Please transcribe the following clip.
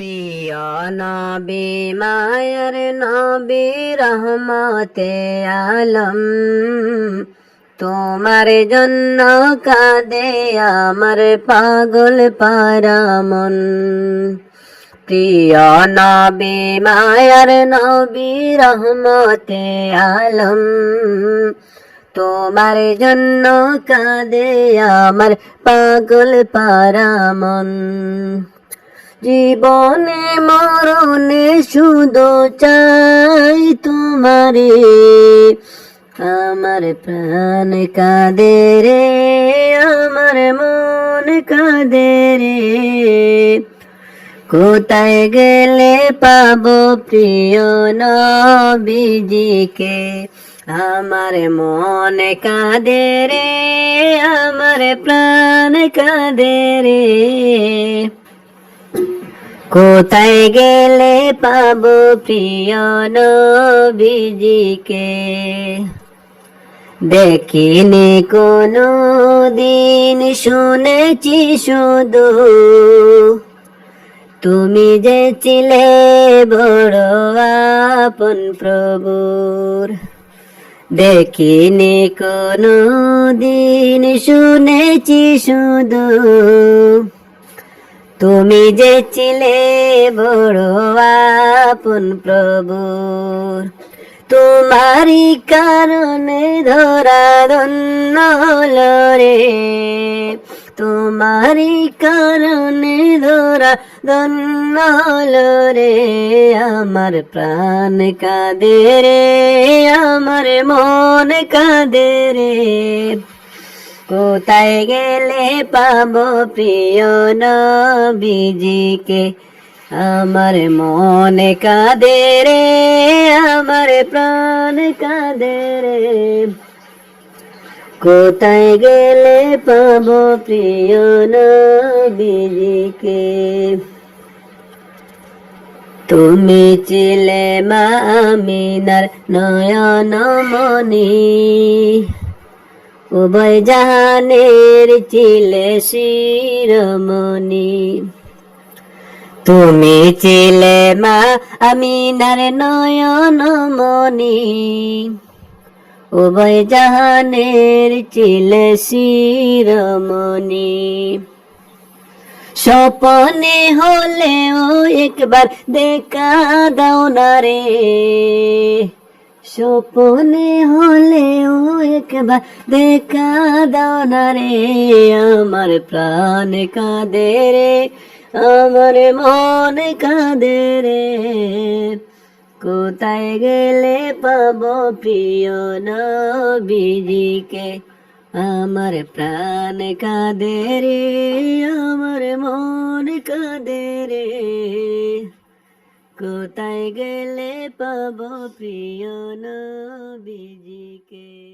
প্রিয় নবী মায়ের নবী রহমতে আলম। তোমার জন্য কাঁদে আমার পাগল পারামন। প্রিয় নবী, মায়ার নবী রহমতে আলম। তোমার জন্য কাঁদে আমার পাগল পারামন। জীবনে মরণে শুধু চাই তোমারে। আমার প্রাণ কাঁদে রে, আমার মন কাঁদে রে। কোথায় গেলে পাবো প্রিয় নবীজিকে? আমার মন কাঁদে রে, আমার প্রাণ কাঁদে রে। কোথায় গেলে পাব প্রিয় নবীজিকে? দেখিনি কোনো দিন শুনেছি শুধু, তুমি যে ছিলে বড় আপন প্রভুর। দেখিনি কোনো দিন শুনেছি শুধু তুমি যে ছিলে বড় আপন প্রভুর, তোমারই কারণে ধরা ধন্য রে। তোমারই কারণে ধরা ধন্য রে। আমার প্রাণ কাঁদে রে, আমার মন কাঁদে রে। কোথায় গেলে পাবো প্রিয় নবীজিকে? আমার মনে কাঁদে রে, আমার প্রাণ কাঁদে রে। কোথায় গেলে পাবো প্রিয় নবীজিকে? তুমি ছিলে মা আমিনার নয়ন মনি উভয় জাহানের চিলে শিরমণি তুমি ছিলে মা আমিনার নয়ন মনি উভয় জাহানের চিলে শিরমণি স্বপনে হলেও একবার দেখা দাও না রে। স্বপনে হলেও একবার দেখা দাও না রে, আমার প্রাণ কাঁদে রে, আমার মন কাঁদে রে। কোথায় গেলে পাবো প্রিয় নবীজিকে? আমার প্রাণ কাঁদে রে, আমার মন কাঁদে রে। কোথায় গেলে পাবো প্রিয় নবীজিকে?